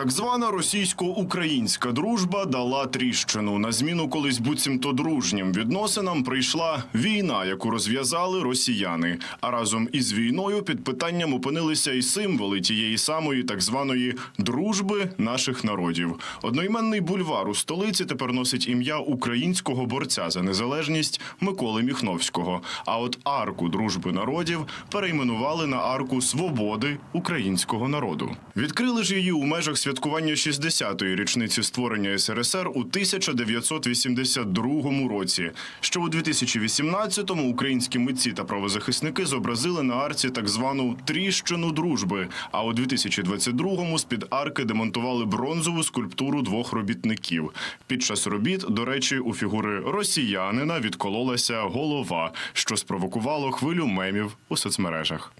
Так звана російсько-українська дружба дала тріщину. На зміну колись буцімто дружнім відносинам прийшла війна, яку розв'язали росіяни. А разом із війною під питанням опинилися і символи тієї самої так званої дружби наших народів. Одноіменний бульвар у столиці тепер носить ім'я українського борця за незалежність Миколи Міхновського. А от арку дружби народів перейменували на арку свободи українського народу. Відкрили ж її у межах святкування 60-ї річниці створення СРСР у 1982 році. Ще у 2018-му українські митці та правозахисники зобразили на арці так звану тріщину дружби. А у 2022-му з-під арки демонтували бронзову скульптуру двох робітників. Під час робіт, до речі, у фігури росіянина відкололася голова, що спровокувало хвилю мемів у соцмережах.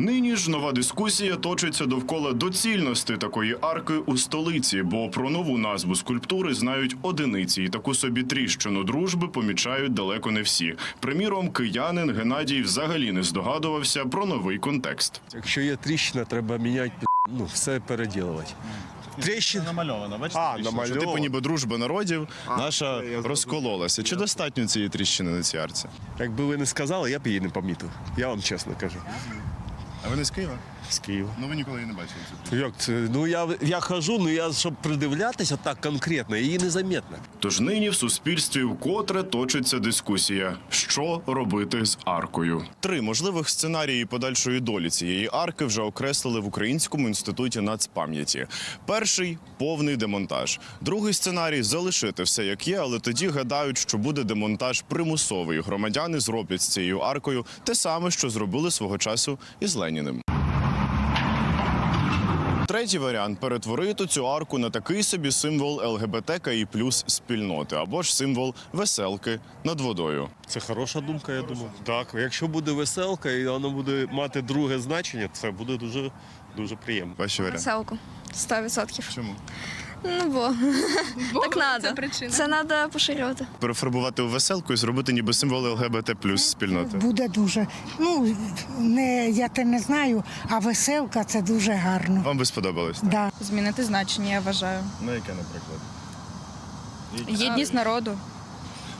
Нині ж нова дискусія точиться довкола доцільності такої арки у столиці, бо про нову назву скульптури знають одиниці, і таку собі тріщину дружби помічають далеко не всі. Приміром, киянин Геннадій взагалі не здогадувався про новий контекст. Якщо є тріщина, треба міняти ну, все переділувати. Тріщина намальовано, бачите? А, тріщина? намальовано. Що типу ніби дружба народів наша розкололася. Чи достатньо цієї тріщини на цій арці? Якби ви не сказали, я б її не помітив. Я вам чесно кажу. А ви не з Києва? З Києва. Ну ви ніколи її не бачили. цю Як це? Ну я, я хожу, ну я щоб придивлятися так конкретно, її незаметно. Тож нині в суспільстві вкотре точиться дискусія, що робити з аркою. Три можливих сценарії подальшої долі цієї арки вже окреслили в Українському інституті нацпам'яті. Перший повний демонтаж. Другий сценарій залишити все як є, але тоді гадають, що буде демонтаж примусовий. Громадяни зроблять з цією аркою те саме, що зробили свого часу із Леніним. Третій варіант перетворити цю арку на такий собі символ ЛГБТК і плюс спільноти, або ж символ веселки над водою. Це хороша думка, я думаю. Так, якщо буде веселка і воно буде мати друге значення, це буде дуже дуже приємно. Ваші варіанти? Селку. 100%. Чому? Ну бо, так надо. це причина. Це треба поширювати. Перефарбувати у веселку і зробити ніби символ ЛГБТ плюс спільноти. Буде дуже. Ну, не, я те не знаю, а веселка це дуже гарно. Вам би сподобалось? так? Да. Змінити значення, я вважаю. Ну яке, наприклад? Єдність народу.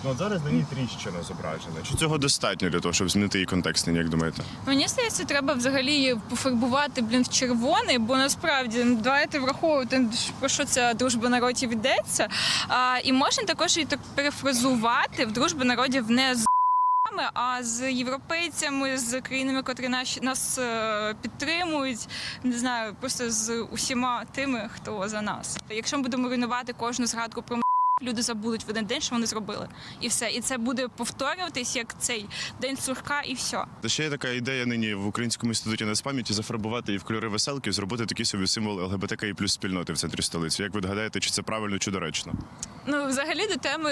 Ну от зараз на ній тріщина зображена. Чи цього достатньо для того, щоб змінити її контекст, як думаєте? Мені здається, треба взагалі її пофарбувати блін в червоний, бо насправді ну, давайте враховувати про що ця дружба народів йдеться. А, і можна також її так перефразувати в дружбу народів не з а з європейцями, з країнами, котрі наші нас е, підтримують. Не знаю, просто з усіма тими, хто за нас. Якщо ми будемо руйнувати кожну згадку про люди забудуть в один день, що вони зробили, і все. І це буде повторюватись як цей день сурка, і все. Та ще є така ідея нині в Українському інституті нацпам'яті зафарбувати і в кольори веселки зробити такий собі символ ЛГБТК і плюс спільноти в центрі столиці. Як ви гадаєте, чи це правильно чи доречно? Ну, взагалі до теми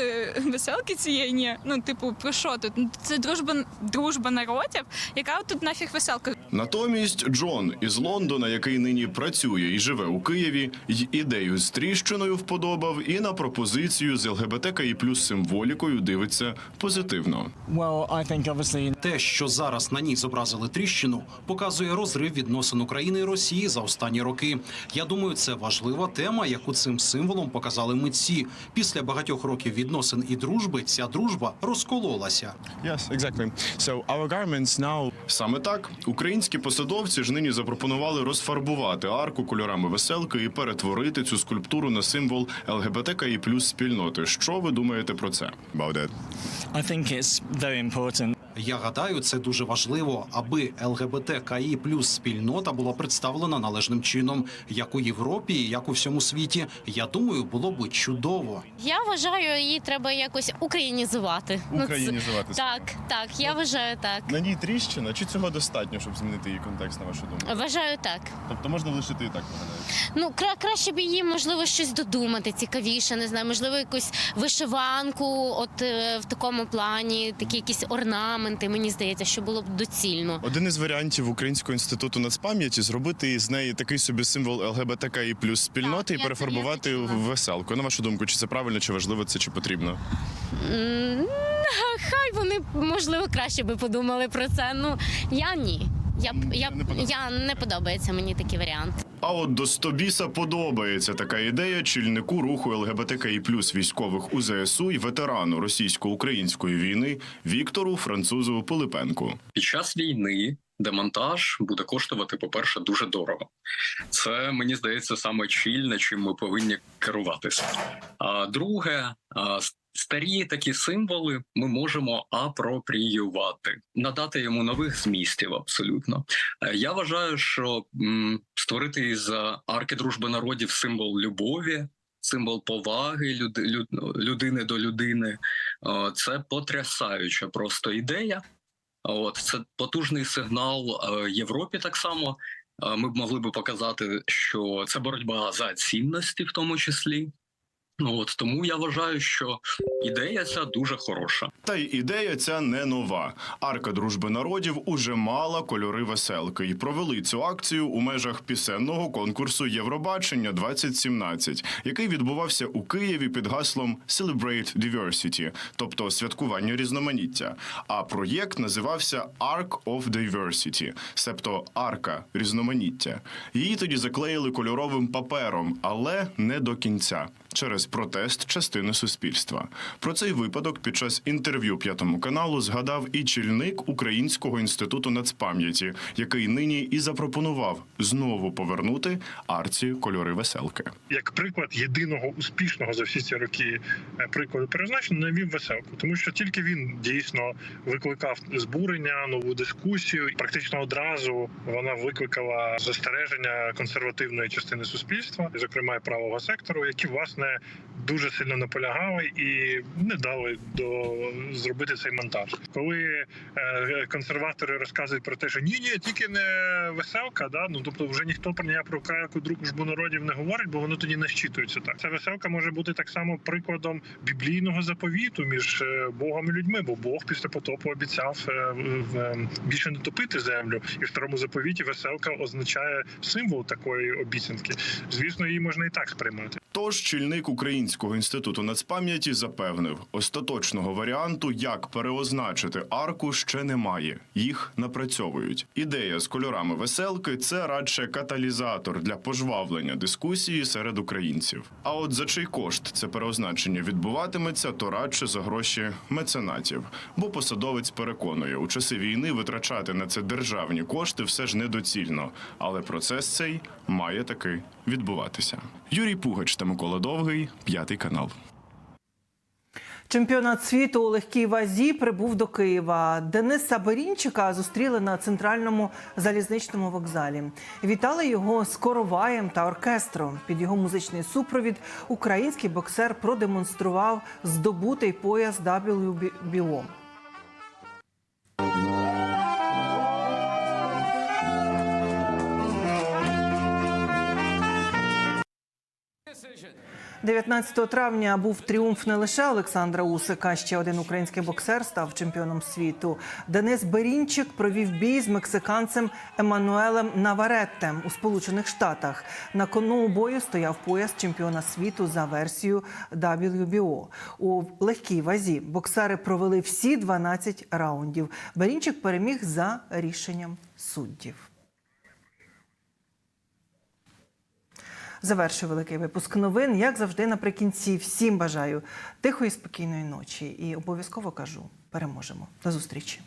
веселки цієї ні. Ну, типу, про що тут? Ну, Це дружба дружба народів. Яка тут нафіг веселка? Натомість Джон із Лондона, який нині працює і живе у Києві, й ідею з тріщиною вподобав і на пропозицію з ЛГБТК і плюс символікою дивиться позитивно. Well, I think obviously Те, що зараз на ній зобразили тріщину, показує розрив відносин України і Росії за останні роки. Я думаю, це важлива тема, яку цим символом показали митці. Після багатьох років відносин і дружби ця дружба розкололася. Yes, exactly. So our garments now... Саме так українські посадовці ж нині запропонували розфарбувати арку кольорами веселки і перетворити цю скульптуру на символ ЛГБТК і плюс спільноти. Що ви думаєте про це? About that. I think it's very important. Я гадаю, це дуже важливо, аби ЛГБТКІ плюс спільнота була представлена належним чином, як у Європі, як у всьому світі. Я думаю, було би чудово. Я вважаю, її треба якось українізувати. Ну, Українізувати, так, так, я вважаю так. На ній тріщина, чи цього достатньо, щоб змінити її контекст, на вашу думку? Вважаю так. Тобто можна лишити і так погадаєте? Ну, кра- краще б її, можливо, щось додумати цікавіше, не знаю, можливо, якусь вишиванку, от е, в такому плані, такі якісь орнаменти. Мені здається, що було б доцільно. Один із варіантів Українського інституту нацпам'яті зробити з неї такий собі символ ЛГБТК і плюс спільноти Так, і я- перефарбувати в веселку. На вашу думку, чи це правильно, чи важливо це, чи потрібно? Хай вони можливо краще би подумали про це. Ну я ні. Я б я, б- Не подобається. я не подобається мені такий варіант. А от до Стобіса подобається така ідея чільнику руху ЛГБТКІ плюс військових у ЗСУ і ветерану російсько-української війни Віктору Французову Пилипенку. під час війни демонтаж буде коштувати, по-перше, дуже дорого. Це мені здається саме чільне, чим ми повинні керуватися. А друге, а, старі такі символи ми можемо апропріювати, надати йому нових змістів. Абсолютно, Е, я вважаю, що створити із е, арки дружби народів символ любові. Символ поваги люди, люд, людини до людини е, це потрясаюча просто ідея. От це потужний сигнал Європі. Так само ми б могли би показати, що це боротьба за цінності, в тому числі. Ну от тому я вважаю, що ідея ця дуже хороша. Та й ідея ця не нова. Арка дружби народів уже мала кольори веселки і провели цю акцію у межах пісенного конкурсу Євробачення 2017, який відбувався у Києві під гаслом Celebrate Diversity, тобто святкування різноманіття. А проєкт називався Arc of Diversity, себто арка різноманіття. Її тоді заклеїли кольоровим папером, але не до кінця. Через протест частини суспільства про цей випадок під час інтерв'ю п'ятому каналу згадав і чільник Українського інституту нацпам'яті, який нині і запропонував знову повернути арці кольори веселки. як приклад єдиного успішного за всі ці роки е, прикладу перезначення навів веселку, тому що тільки він дійсно викликав збурення, нову дискусію. Практично одразу вона викликала застереження консервативної частини суспільства, зокрема правого сектору, які власне дуже сильно наполягали і не дали до зробити цей монтаж. Коли е, консерватори розказують про те, що ні, ні, тільки не веселка, да ну тобто вже ніхто про ніяку крайку дружбу народів не говорить, бо воно тоді не щитується так. Ця веселка може бути так само прикладом біблійного заповіту між е, Богом і людьми, бо Бог після потопу обіцяв е, більше не топити землю, і в старому заповіті веселка означає символ такої обіцянки. Звісно, її можна і так сприймати. Тож чільник Українського інституту нацпам'яті запевнив, остаточного варіанту, як переозначити арку, ще немає. Їх напрацьовують. Ідея з кольорами веселки це радше каталізатор для пожвавлення дискусії серед українців. А от за чий кошт це переозначення відбуватиметься, то радше за гроші меценатів. Бо посадовець переконує, у часи війни витрачати на це державні кошти все ж недоцільно. Але процес цей має таки відбуватися. Юрій Пугач та Микола Довгий, п'ятий канал. Чемпіонат світу у легкій вазі прибув до Києва. Дениса Берінчика зустріли на центральному залізничному вокзалі. Вітали його з короваєм та оркестром. Під його музичний супровід український боксер продемонстрував здобутий пояс WBO. – 19 травня був тріумф не лише Олександра Усика. Ще один український боксер став чемпіоном світу. Денис Берінчик провів бій з мексиканцем Еммануелем Навареттем у Сполучених Штатах. На кону бою стояв пояс чемпіона світу за версією WBO. У легкій вазі боксери провели всі 12 раундів. Берінчик переміг за рішенням суддів. Завершую великий випуск новин. Як завжди, наприкінці всім бажаю тихої, спокійної ночі і обов'язково кажу: переможемо. До зустрічі.